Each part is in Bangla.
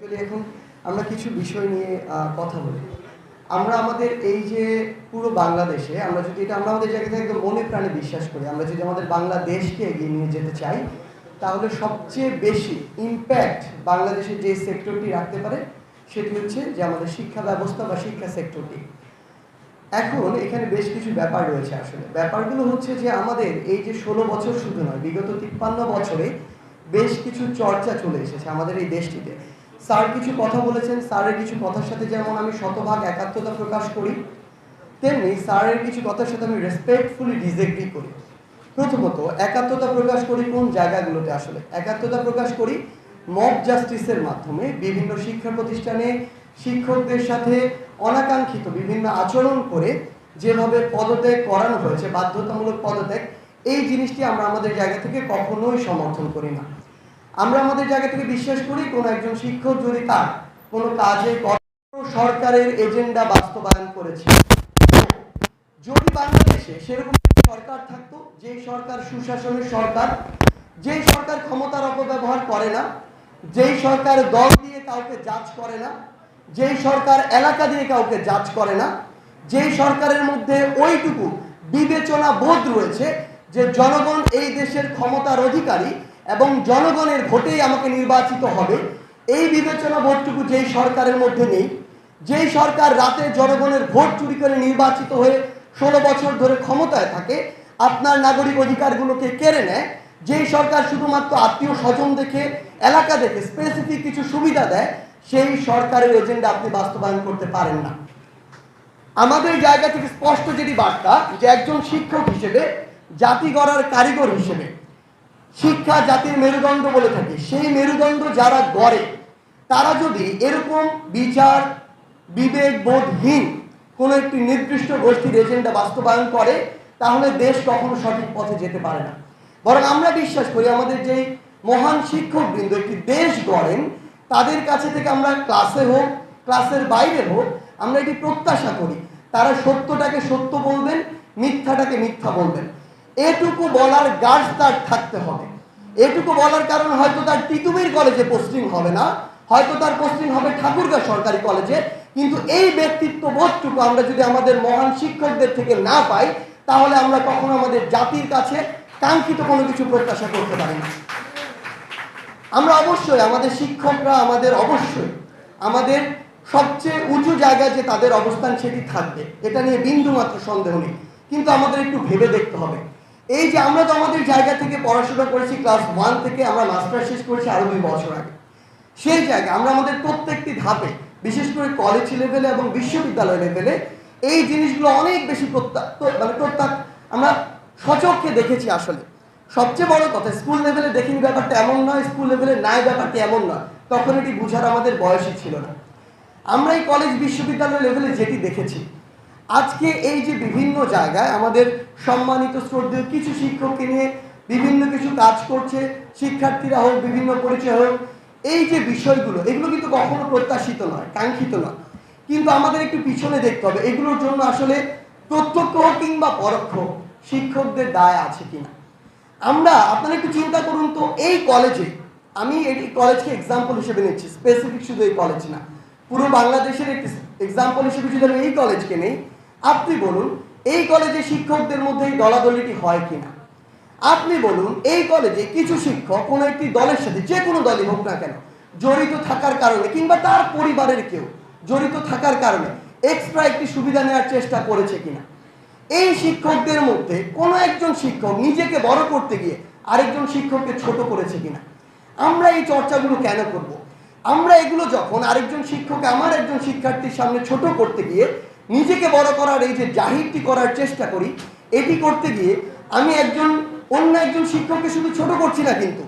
এখন আমরা কিছু বিষয় নিয়ে কথা বলি। আমরা আমাদের এই যে পুরো বাংলাদেশে, আমরা যদি এটা, আমরা আমাদের জায়গা থেকে মনে প্রাণে বিশ্বাস করি, আমরা যদি আমাদের বাংলাদেশকে এগিয়ে নিয়ে যেতে চাই, তাহলে সবচেয়ে বেশি ইম্প্যাক্ট বাংলাদেশের যে সেক্টরটি রাখতে পারে, সেটি হচ্ছে যে আমাদের শিক্ষা ব্যবস্থা বা শিক্ষা সেক্টরটি এখন এখানে বেশ কিছু ব্যাপার রয়েছে আসলে। ব্যাপারগুলো হচ্ছে যে আমাদের এই যে ষোলো বছর শুধু নয়, বিগত তিপ্পান্ন বছরে বেশ কিছু চর্চা চলে এসেছে আমাদের এই দেশটিতে। স্যার কিছু কথা বলেছেন, স্যারের কিছু কথার সাথে যেমন আমি শতভাগ একাত্মতা প্রকাশ করি, তেমনি স্যারের কিছু কথার সাথে আমি রেসপেক্টফুলি ডিসএগ্রি করি। প্রথমত, একাত্মতা প্রকাশ করি কোন জায়গাগুলোতে আসলে? একাত্মতা প্রকাশ করি মব জাস্টিসের মাধ্যমে, বিভিন্ন শিক্ষা প্রতিষ্ঠানে, শিক্ষকদের সাথে অনাকাঙ্ক্ষিত বিভিন্ন আচরণ করে যেভাবে পদত্যাগ করানো হয়েছে, বাধ্যতামূলক পদত্যাগ, এই জিনিসটি আমরা আমাদের জায়গা থেকে কখনোই সমর্থন করি না। আমরা আমাদের জায়গা থেকে বিশ্বাস করি কোনো একজন শিক্ষক যদি তার কোনো কাজে সরকারের এজেন্ডা বাস্তবায়ন করেছে। যদি বাংলাদেশে সেরকম সরকার থাকতো যে সরকার সুশাসনের সরকার, যেই সরকার ক্ষমতার অপব্যবহার করে না, যেই সরকার দল দিয়ে কাউকে জাজ করে না, যেই সরকার এলাকা দিয়ে কাউকে জাজ করে না, যেই সরকারের মধ্যে ওইটুকু বিবেচনা বোধ রয়েছে যে জনগণ এই দেশের ক্ষমতার অধিকারী এবং জনগণের ভোটেই আমাকে নির্বাচিত হবে। এই বিবেচনা বোধটুকু যেই সরকারের মধ্যে নেই, যেই সরকার রাতে জনগণের ভোট চুরি করে নির্বাচিত হয়ে ষোলো বছর ধরে ক্ষমতায় থাকে, আপনার নাগরিক অধিকারগুলোকে কেড়ে নেয়। যেই সরকার শুধুমাত্র আত্মীয় স্বজন দেখে, এলাকা দেখে স্পেসিফিক কিছু সুবিধা দেয়, সেই সরকারের এজেন্ডা আপনি বাস্তবায়ন করতে পারেন না। আমাদের জায়গা থেকে স্পষ্ট যেটি বার্তা, যে একজন শিক্ষক হিসেবে, জাতি গড়ার কারিগর হিসেবে শিক্ষা জাতির মেরুদণ্ড বলে থাকে। সেই মেরুদণ্ড যারা গড়ে, তারা যদি এরকম বিচার, বিবেক বোধহীন কোনো একটি নির্দিষ্ট গোষ্ঠীর এজেন্ডা বাস্তবায়ন করে, তাহলে দেশ কখনো সঠিক পথে যেতে পারে না। বরং আমরা বিশ্বাস করি আমাদের যেই মহান শিক্ষকবৃন্দ একটি দেশ গড়েন, তাদের কাছে থেকে আমরা ক্লাসে হোক, ক্লাসের বাইরে হোক, আমরা এটি প্রত্যাশা করি। তারা সত্যটাকে সত্য বলবেন, মিথ্যাটাকে মিথ্যা বলবেন। এটুকু বলার গার্ড তার থাকতে হবে। এটুকু বলার কারণ হয়তো তার তিতুমির কলেজে পোস্টিং হবে না, হয়তো তার পোস্টিং হবে ঠাকুরগাঁ সরকারি কলেজে, কিন্তু এই ব্যক্তিত্ব বোধটুকু আমরা যদি আমাদের মহান শিক্ষকদের থেকে না পাই, তাহলে আমরা কখনো আমাদের জাতির কাছে কাঙ্ক্ষিত কোনো কিছু প্রত্যাশা করতে পারি না। আমরা অবশ্যই, আমাদের শিক্ষকরা আমাদের অবশ্যই আমাদের সবচেয়ে উঁচু জায়গায় যে তাদের অবস্থান সেটি থাকবে, এটা নিয়ে বিন্দু মাত্র সন্দেহ নেই। কিন্তু আমাদের একটু ভেবে দেখতে হবে। এই যে আমরা তো আমাদের জায়গা থেকে পড়াশোনা করেছি ক্লাস ওয়ান থেকে আমরা মাস্টার শেষ করেছি আরও দুই বছর আগে। সেই জায়গায় আমরা আমাদের প্রত্যেকটি ধাপে, বিশেষ করে কলেজ লেভেলে এবং বিশ্ববিদ্যালয় লেভেলে এই জিনিসগুলো অনেক বেশি প্রত্যা মানে প্রত্যাক আমরা সচক্ষে দেখেছি আসলে। সবচেয়ে বড় কথা স্কুল লেভেলে দেখিনি ব্যাপারটা এমন নয় স্কুল লেভেলে নাই ব্যাপারটা এমন নয়। তখন এটি বুঝার আমাদের বয়সই ছিল না। আমরা এই কলেজ বিশ্ববিদ্যালয় লেভেলে যেটি দেখেছি আজকে এই যে বিভিন্ন জায়গায় আমাদের সম্মানিত শ্রদ্ধেয় কিছু শিক্ষককে নিয়ে বিভিন্ন কিছু কাজ করছে, শিক্ষার্থীরা হোক, বিভিন্ন পরিচয় হোক, এই যে বিষয়গুলো, এগুলো কিন্তু কখনো প্রত্যাশিত নয়, কাঙ্ক্ষিত নয়। কিন্তু আমাদের একটু পিছনে দেখতে হবে, এগুলোর জন্য আসলে প্রত্যক্ষ হোক কিংবা পরোক্ষ শিক্ষকদের দায় আছে কিনা। আমরা, আপনারা একটু চিন্তা করুন তো, এই কলেজে আমি এই কলেজকে এক্সাম্পল হিসেবে নিচ্ছি স্পেসিফিক শুধু এই কলেজ না। পুরো বাংলাদেশের একটি এক্সাম্পল হিসেবে যদি আমি এই কলেজকে নেই আপনি বলুন, এই কলেজে শিক্ষকদের মধ্যে এই দলাদলিটি হয় কিনা? আপনি বলুন, এই কলেজে কিছু শিক্ষক কোনো একটি দলের সাথে, যে কোনো দলই হোক না কেন, জড়িত থাকার কারণে কিংবা তার পরিবারের কেউ জড়িত থাকার কারণে এক্সট্রা একটি সুবিধা নেওয়ার চেষ্টা করেছে কিনা? এই শিক্ষকদের মধ্যে কোনো একজন শিক্ষক নিজেকে বড় করতে গিয়ে আরেকজন শিক্ষককে ছোট করেছে কিনা? আমরা এই চর্চাগুলো কেন করব। আমরা এগুলো যখন আরেকজন শিক্ষক আমার একজন শিক্ষার্থীর সামনে ছোট করতে গিয়ে নিজেকে বড় করার এই যে জাহিরটি করার চেষ্টা করি, এটি করতে গিয়ে আমি একজন, অন্য একজন শিক্ষককে শুধু ছোট করছি না কিন্তু।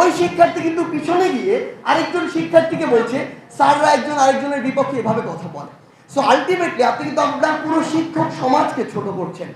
ওই শিক্ষার্থী কিন্তু পিছনে গিয়ে আরেকজন শিক্ষার্থীকে বলছে, স্যাররা একজন আরেকজনের বিপক্ষে এভাবে কথা বলে। সো আলটিমেটলি আপনি কিন্তু আপনার পুরো শিক্ষক সমাজকে ছোট করছেন।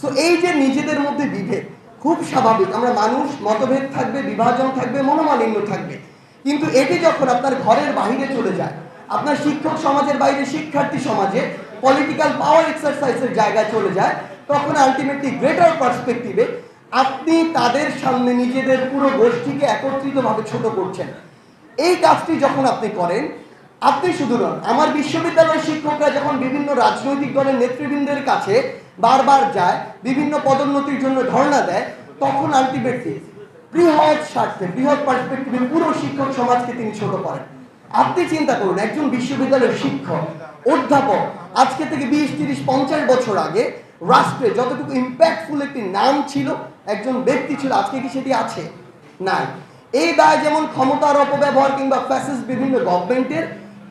সো এই যে নিজেদের মধ্যে বিভেদ, খুব স্বাভাবিক। আমরা মানুষ, মতভেদ থাকবে, বিভাজন থাকবে, মনোমালিন্য থাকবে। কিন্তু এটি যখন আপনার ঘরের বাহিরে চলে যায়, আপনার শিক্ষক সমাজের বাইরে, শিক্ষার্থী সমাজে পলিটিক্যাল পাওয়ার এক্সারসাইজের জায়গায় চলে যায়, তখন আলটিমেটলি গ্রেটার পার্সপেক্টিভে আপনি তাদের সামনে নিজেদের পুরো গোষ্ঠীকে একত্রিতভাবে ছোট করছেন। এই কাজটি যখন আপনি করেন, আপনি শুধু নন, আমার বিশ্ববিদ্যালয়ের শিক্ষকরা যখন বিভিন্ন রাজনৈতিক দলের নেতৃবৃন্দের কাছে বারবার যায়, বিভিন্ন পদোন্নতির জন্য ধর্ণা দেয়, তখন আলটিমেটলি বৃহৎ স্বার্থে, বৃহৎ পার্সপেক্টিভে পুরো শিক্ষক সমাজকে তিনি ছোট করেন। আপনি চিন্তা করুন, একজন বিশ্ববিদ্যালয়ের শিক্ষক, অধ্যাপক, আজকে থেকে বিশ, তিরিশ, পঞ্চাশ বছর আগে রাষ্ট্রে যতটুকু ইম্প্যাক্টফুল একটি নাম ছিল, একজন ব্যক্তি ছিল, আজকে কি সেটি আছে? নাই। এই দায় যেমন ক্ষমতার অপব্যবহার কিংবা ফ্যাসিস বিভিন্ন গভর্নমেন্টের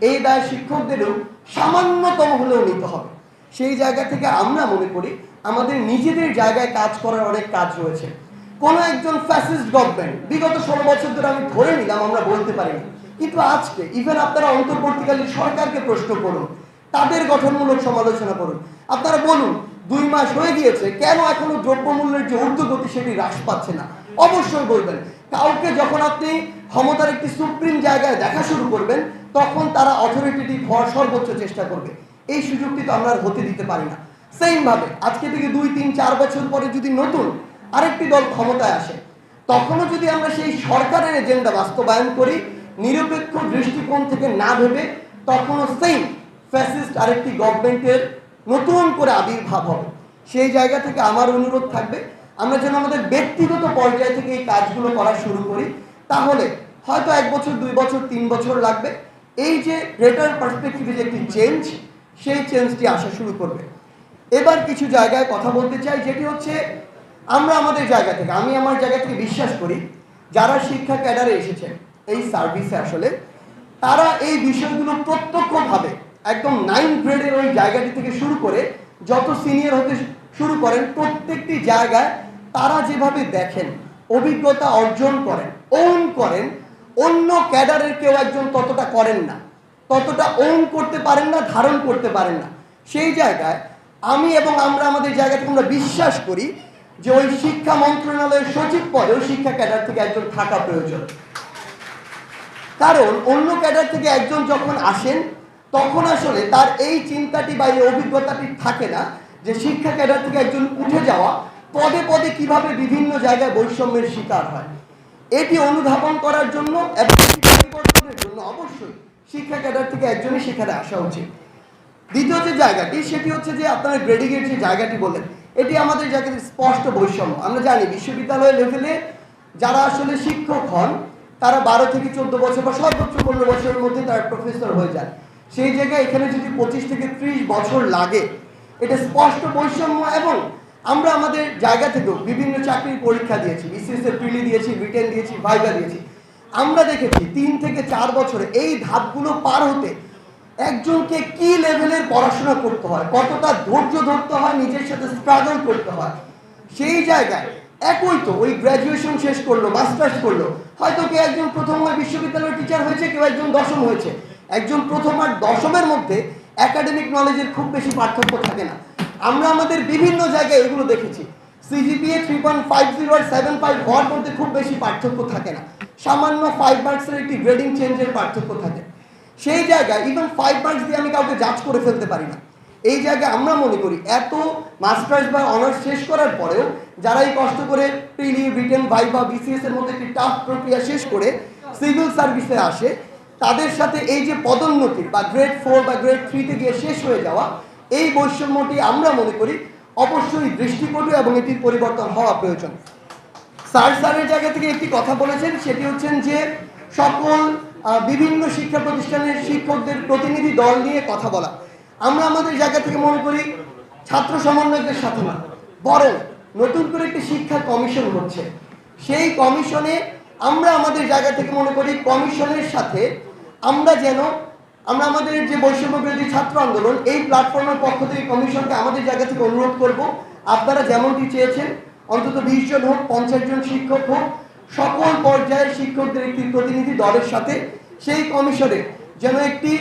এই দায় শিক্ষকদেরও সামান্যতম হলেও নিতে হবে। সেই জায়গা থেকে আমরা মনে করি, আমাদের নিজেদের জায়গায় কাজ করার অনেক কাজ রয়েছে। কোনো একজন ফ্যাসিস্ট গভর্নমেন্ট বিগত ষোলো বছর ধরে আমি ধরে নিলাম, আমরা বলতে পারিনি। কিন্তু আজকে ইভেন আপনারা অন্তর্বর্তীকালীন সরকারকে প্রশ্ন করুন, তাদের গঠনমূলক সমালোচনা করুন। আপনারা বলুন, দুই মাস হয়ে গিয়েছে, কেন এখনও দ্রব্যমূল্যের যে ঊর্ধ্বগতি সেটি হ্রাস পাচ্ছে না? অবশ্যই বলবেন, কাউকে যখন আপনি ক্ষমতার একটি সুপ্রিম জায়গায় দেখা শুরু করবেন, তখন তারা অথরিটেটিভ হওয়ার সর্বোচ্চ চেষ্টা করবে। এই সুযোগটি তো আমরা হতে দিতে পারি না। সেম ভাবে আজকে থেকে দুই, তিন, চার বছর পরে যদি নতুন আরেকটি দল ক্ষমতায় আসে, তখনও যদি আমরা সেই সরকারের এজেন্ডা বাস্তবায়ন করি নিরপেক্ষ দৃষ্টিকোণ থেকে না ভেবে তখনও সেম ফ্যাসিস্ট আরেকটি গভর্নমেন্টের নতুন করে আবির্ভাব হবে। সেই জায়গা থেকে আমার অনুরোধ থাকবে, আমরা যেন আমাদের ব্যক্তিগত পর্যায় থেকে এই কাজগুলো করা শুরু করি। তাহলে হয়তো এক বছর, দুই বছর, তিন বছর লাগবে। এই যে গ্রেটার পার্সপেক্টিভে যে একটি চেঞ্জ সেই চেঞ্জটি আসা শুরু করবে। এবার কিছু জায়গায় কথা বলতে চাই, যেটি হচ্ছে আমরা আমাদের জায়গা থেকে, আমি আমার জায়গা থেকে বিশ্বাস করি, যারা শিক্ষা ক্যাডারে এসেছে এই সার্ভিসে আসলে, তারা এই বিষয়গুলো প্রত্যক্ষভাবে একদম নাইন গ্রেডের ওই জায়গাটি থেকে শুরু করে যত সিনিয়র হতে শুরু করেন, প্রত্যেকটি জায়গায় তারা যেভাবে দেখেন, অভিজ্ঞতা অর্জন করেন ওন করেন, অন্য ক্যাডারের কেউ একজন ততটা করেন না, ততটা ওন করতে পারেন না, ধারণ করতে পারেন না। সেই জায়গায় আমি এবং আমরা আমাদের জায়গা আমরা বিশ্বাস করি যে ওই শিক্ষা মন্ত্রণালয়ের সচিব পদেও শিক্ষা ক্যাডার থেকে একজন থাকা প্রয়োজন। কারণ অন্য ক্যাডার থেকে একজন যখন আসেন, তখন আসলে তার এই চিন্তাটি বা এই অভিজ্ঞতাটি থাকে না যে শিক্ষা ক্যাডার থেকে একজন উঠে যাওয়া পদে পদে কীভাবে বিভিন্ন জায়গায় বৈষম্যের শিকার হয়। এটি অনুধাবন করার জন্য এবং জন্য অবশ্যই শিক্ষা ক্যাডার থেকে একজনই সেখানে আসা উচিত। দ্বিতীয় যে জায়গাটি, সেটি হচ্ছে যে আপনারা গ্রেডিংয়ের যে জায়গাটি বললেন, এটি আমাদের জায়গাতে স্পষ্ট বৈষম্য। আমরা জানি বিশ্ববিদ্যালয় লেভেলে যারা আসলে শিক্ষক হন তারা বারো থেকে চোদ্দ বছর বা সর্বোচ্চ পনেরো বছরের মধ্যে তারা প্রফেসর হয়ে যায় সেই জায়গায় এখানে যদি পঁচিশ থেকে ত্রিশ বছর লাগে, এটা স্পষ্ট বৈষম্য এবং আমরা আমাদের জায়গা থেকেও বিভিন্ন চাকরির পরীক্ষা দিয়েছি বিসিএস এর প্রিলি দিয়েছি রিটেন দিয়েছি ভাইবা দিয়েছি। আমরা দেখেছি তিন থেকে চার বছরে এই ধাপগুলো পার হতে একজনকে কি লেভেলের পড়াশোনা করতে হয়, কতটা ধৈর্য ধরতে হয়, নিজের সাথে স্ট্রাগল করতে হয়, সেই জায়গায় একই তো, ওই গ্র্যাজুয়েশন শেষ করল মাস্টার্স করল। হয়তো কেউ একজন প্রথম হয় বিশ্ববিদ্যালয়ের টিচার হয়েছে, কেউ একজন দশম হয়েছে। একজন প্রথম আর দশমের মধ্যে একাডেমিক নলেজের খুব বেশি পার্থক্য থাকে না। আমরা আমাদের বিভিন্ন জায়গায় এগুলো দেখেছি। CGPA three point five zero আর সেভেন ফাইভ হওয়ার মধ্যে খুব বেশি পার্থক্য থাকে না। সামান্য ফাইভ মার্কসের একটি গ্রেডিং চেঞ্জের পার্থক্য থাকে। সেই জায়গায় ইভেন ফাইভ মার্কস দিয়ে আমি কাউকে জাজ করে ফেলতে পারি না। এই জায়গায় আমরা মনে করি এত মাস্টার্স বা অনার্স শেষ করার পরেও যারা এই কষ্ট করে প্রিলি রিটেন ভাই বা বিসিএস এর মধ্যে একটি টাফ প্রক্রিয়া শেষ করে সিভিল সার্ভিসে আসে, তাদের সাথে এই যে পদোন্নতি বা গ্রেড ফোর বা গ্রেড থ্রিতে গিয়ে শেষ হয়ে যাওয়া, এই বৈষম্যটি আমরা মনে করি অবশ্যই দৃষ্টিকটু এবং এটির পরিবর্তন হওয়া প্রয়োজন। স্যার স্যারের জায়গা থেকে একটি কথা বলেছেন, সেটি হচ্ছেন যে সকল বিভিন্ন শিক্ষা প্রতিষ্ঠানের শিক্ষকদের প্রতিনিধি দল নিয়ে কথা বলা। আমরা আমাদের জায়গা থেকে মনে করি ছাত্র সমন্বয়কের সাথে না। বরং নতুন করে একটি শিক্ষা কমিশন হচ্ছে। সেই কমিশনে আমরা আমাদের জায়গা থেকে মনে করি কমিশনের সাথে আমরা যেন আমরা আমাদের যে বৈষম্য বিরোধী ছাত্র আন্দোলন, এই প্ল্যাটফর্মের পক্ষ থেকে কমিশনকে আমাদের জায়গা থেকে অনুরোধ করব, আপনারা যেমনটি চেয়েছেন, অন্তত বিশ জন হোক, পঞ্চাশ জন শিক্ষক হোক, সকল পর্যায়ের শিক্ষকদের একটি প্রতিনিধি দলের সাথে সেই কমিশনে যেন একটি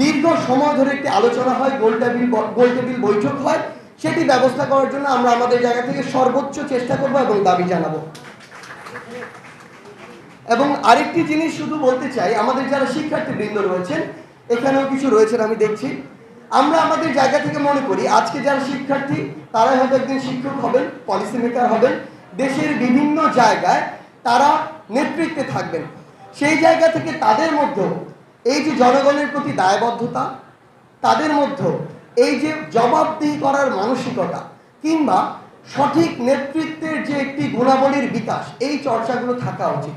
দীর্ঘ সময় ধরে একটি আলোচনা হয়, গোল টেবিল গোল টেবিল বৈঠক হয়। সেটি ব্যবস্থা করার জন্য আমরা আমাদের জায়গা থেকে সর্বোচ্চ চেষ্টা করব এবং দাবি জানাব। এবং আরেকটি জিনিস শুধু বলতে চাই, আমাদের যারা শিক্ষার্থীবৃন্দ রয়েছেন, এখানেও কিছু রয়েছেন আমি দেখছি। আমরা আমাদের জায়গা থেকে মনে করি, আজকে যারা শিক্ষার্থী তারা হয়তো একদিন শিক্ষক হবেন পলিসি মেকার হবেন। দেশের বিভিন্ন জায়গায় তারা নেতৃত্বে থাকবেন। সেই জায়গা থেকে তাদের মধ্যেও এই যে জনগণের প্রতি দায়বদ্ধতা, তাদের মধ্যে এই যে জবাবদিহি করার মানসিকতা কিংবা সঠিক নেতৃত্বের যে একটি গুণাবলীর বিকাশ, এই চর্চাগুলো থাকা উচিত।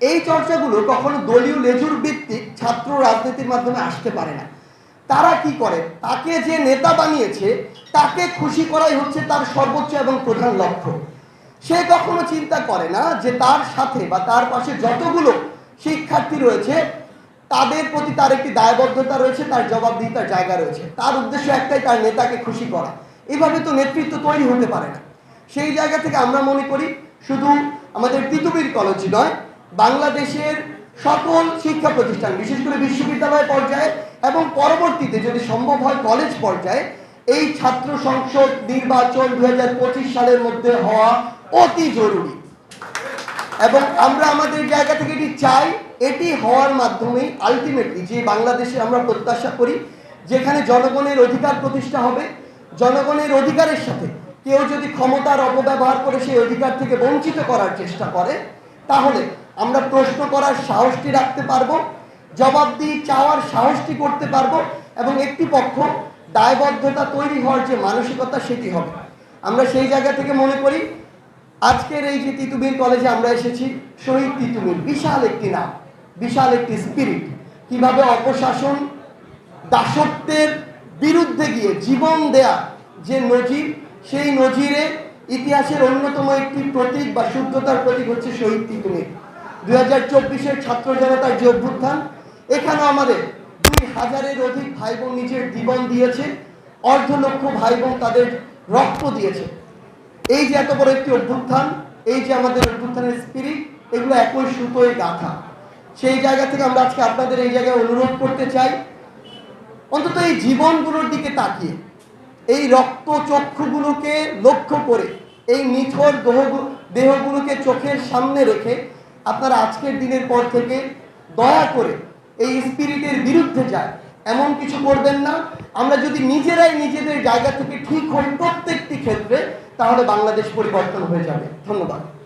এই চর্চাগুলো কখনো দলীয় লেজুর ভিত্তিক ছাত্র রাজনীতির মাধ্যমে আসতে পারে না। তারা কি করে? তাকে যে নেতা বানিয়েছে, তাকে খুশি করাই হচ্ছে তার সর্বোচ্চ এবং প্রধান লক্ষ্য। সে কখনো চিন্তা করে না যে তার সাথে বা তার পাশে যতগুলো শিক্ষার্থী রয়েছে তাদের প্রতি তার একটি দায়বদ্ধতা রয়েছে, তার জবাবদিহিতার জায়গা রয়েছে। তার উদ্দেশ্য একটাই, তার নেতাকে খুশি করা। এভাবে তো নেতৃত্ব তৈরি হতে পারে না। সেই জায়গা থেকে আমরা মনে করি, শুধু আমাদের পৃথিবীর কলেজ নয়, বাংলাদেশের সকল শিক্ষা প্রতিষ্ঠান, বিশেষ করে বিশ্ববিদ্যালয় পর্যায়ে এবং পরবর্তীতে যদি সম্ভব হয় কলেজ পর্যায়ে, এই ছাত্র সংসদ নির্বাচন দু হাজার পঁচিশ সালের মধ্যে হওয়া অতি জরুরি। এবং আমরা আমাদের জায়গা থেকে এটি চাই এটি হওয়ার মাধ্যমেই আলটিমেটলি যে বাংলাদেশে আমরা প্রত্যাশা করি, যেখানে জনগণের অধিকার প্রতিষ্ঠা হবে, জনগণের অধিকারের সাথে কেউ যদি ক্ষমতার অপব্যবহার করে সেই অধিকার থেকে বঞ্চিত করার চেষ্টা করে, তাহলে আমরা প্রশ্ন করার সাহসটি রাখতে পারব, জবাবদিহি চাওয়ার সাহসটি করতে পারব এবং একটি পক্ষ দায়বদ্ধতা তৈরি হওয়ার যে মানসিকতা সেটি হবে। আমরা সেই জায়গা থেকে মনে করি, আজকের এই যে তিতুমির কলেজে আমরা এসেছি, শহীদ তিতুমির বিশাল একটি নাম। বিশাল একটি স্পিরিট কীভাবে অপশাসন দাসত্বের বিরুদ্ধে গিয়ে জীবন দেয়া যে নজির, সেই নজিরে ইতিহাসের অন্যতম একটি প্রতীক বা শুদ্ধতার প্রতীক হচ্ছে শহীদ তিতুমির দুই হাজার চব্বিশের ছাত্র জনতার যে অভ্যুত্থান, এখানেও আমাদের দুই হাজারের অধিক ভাই বোন নিজের জীবন দিয়েছে অর্ধ লক্ষ ভাই বোন তাদের রক্ত দিয়েছে। এই যে এত বড় একটি অভ্যুত্থান, এই যে আমাদের অভ্যুত্থানের স্পিরিট এগুলো একই সুতোয় গাথা। সেই জায়গা থেকে আমরা আজকে আপনাদের এই জায়গায় অনুরোধ করতে চাই। অন্তত এই জীবনগুলোর দিকে তাকিয়ে, এই রক্ত চক্ষুগুলোকে লক্ষ্য করে, এই নিথর দেহগু- দেহগুলোকে চোখের সামনে রেখে আপনারা আজকের দিনের পর থেকে দয়া করে এই স্পিরিটের বিরুদ্ধে যায় এমন কিছু করবেন না। আমরা যদি নিজেরাই নিজেদের জায়গা থেকে ঠিক হই প্রত্যেকটি ক্ষেত্রে, তাহলে বাংলাদেশ পরিবর্তন হয়ে যাবে। ধন্যবাদ।